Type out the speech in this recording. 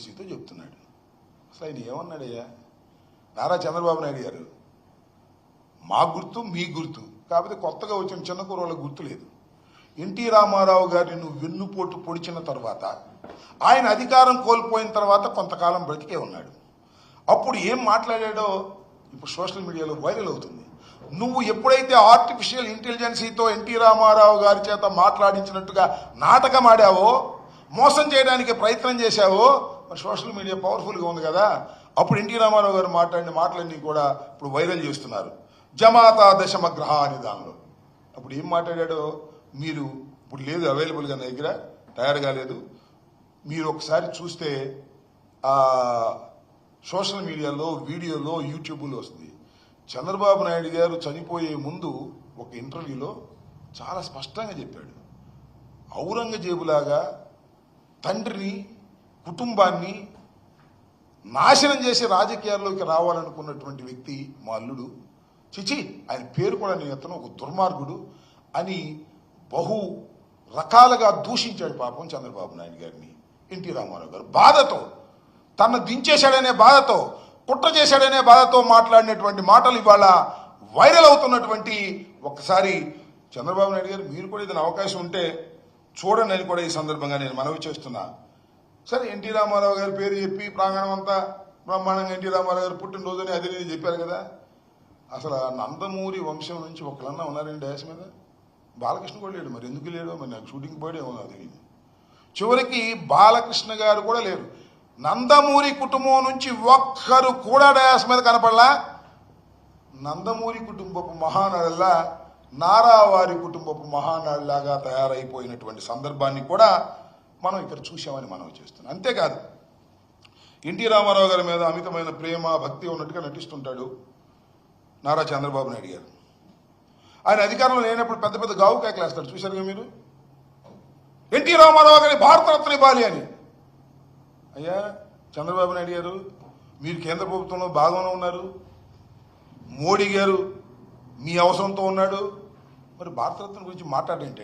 ఇంటెలిజెన్సీతో చెప్తున్నాడు. అసలు ఆయన ఏమన్నాడయ్యా? నారా చంద్రబాబు నాయుడు గారు మా గుర్తు మీ గుర్తు. కాకపోతే కొత్తగా వచ్చిన చిన్న కుర్రోళ్ళకి గుర్తు లేదు. ఎన్టీ రామారావు గారిని నువ్వు వెన్నుపోటు పొడిచిన తర్వాత ఆయన అధికారం కోల్పోయిన తర్వాత కొంతకాలం బ్రతికే ఉన్నాడు. అప్పుడు ఏం మాట్లాడాడో ఇప్పుడు సోషల్ మీడియాలో వైరల్ అవుతుంది. నువ్వు ఎప్పుడైతే ఆర్టిఫిషియల్ ఇంటెలిజెన్సీతో ఎన్టీ రామారావు గారి చేత మాట్లాడించినట్టుగా నాటకం ఆడావో మోసం చేయడానికి ప్రయత్నం చేశావో మరి సోషల్ మీడియా పవర్ఫుల్గా ఉంది కదా అప్పుడు ఎన్టీ రామారావు గారు మాట్లాడిన మాటలన్నీ కూడా ఇప్పుడు వైరల్ చేస్తున్నారు. జమాతా దశమగ్రహ అని దానిలో. అప్పుడు ఏం మాట్లాడాడో మీరు ఇప్పుడు లేదు అవైలబుల్గా నా దగ్గర తయారు కాలేదు మీరు ఒకసారి చూస్తే సోషల్ మీడియాలో వీడియోలో యూట్యూబ్లో వస్తుంది. చంద్రబాబు నాయుడు గారు చనిపోయే ముందు ఒక ఇంటర్వ్యూలో చాలా స్పష్టంగా చెప్పాడు. ఔరంగజేబులాగా తండ్రిని కుటుంబాన్ని నాశనం చేసి రాజకీయాల్లోకి రావాలనుకున్నటువంటి వ్యక్తి మా అల్లుడు. చిచి ఆయన పేరు కూడా నేను ఎత్తను ఒక దుర్మార్గుడు అని బహు రకాలుగా దూషించాడు పాపం చంద్రబాబు నాయుడు గారిని ఎన్టీ రామారావు గారు. బాధతో తన దించేశాడనే బాధతో కుట్ర చేశాడనే బాధతో మాట్లాడినటువంటి మాటలు ఇవాళ వైరల్ అవుతున్నటువంటి ఒక్కసారి చంద్రబాబు నాయుడు గారు మీరు కూడా ఏదైనా అవకాశం ఉంటే చూడండి అని కూడా ఈ సందర్భంగా నేను మనవి చేస్తున్నా. సరే ఎన్టీ రామారావు గారి పేరు చెప్పి ప్రాంగణం అంతా బ్రహ్మాండంగా ఎన్టీ రామారావు గారు పుట్టినరోజుని అది నేను చెప్పారు కదా. అసలు నందమూరి వంశం నుంచి ఒకళ్ళన్నా ఉన్నారండి డ్యాష్ మీద బాలకృష్ణ కూడా లేడు మరి. ఎందుకు లేడు? మరి నాకు షూటింగ్ పోయాడు ఏమో నాకు తెలియదు చివరికి బాలకృష్ణ గారు కూడా లేరు. నందమూరి కుటుంబం నుంచి ఒక్కరు కూడా డయాస్ మీద కనపడలా. నందమూరి కుటుంబపు మహానడుల్లా నారావారి కుటుంబపు మహానాడులాగా తయారైపోయినటువంటి సందర్భాన్ని కూడా మనం ఇక్కడ చూసామని మనం చేస్తున్నాం. అంతేకాదు ఎన్టీ రామారావు గారి మీద అమితమైన ప్రేమ భక్తి ఉన్నట్టుగా నటిస్తుంటాడు నారా చంద్రబాబు నాయుడు గారు. ఆయన అధికారంలో లేనప్పుడు పెద్ద పెద్ద గావు కేకలేస్తాడు చూశారుగా మీరు? ఎన్టీ రామారావు గారి భారతరత్న ఇవ్వాలి అని. అయ్యా చంద్రబాబు నాయుడు గారు మీరు కేంద్ర ప్రభుత్వంలో భాగంలో ఉన్నారు. మోడీ గారు మీ అవసరంతో ఉన్నాడు. మరి భారతరత్న గురించి మాట్లాడేంటండి?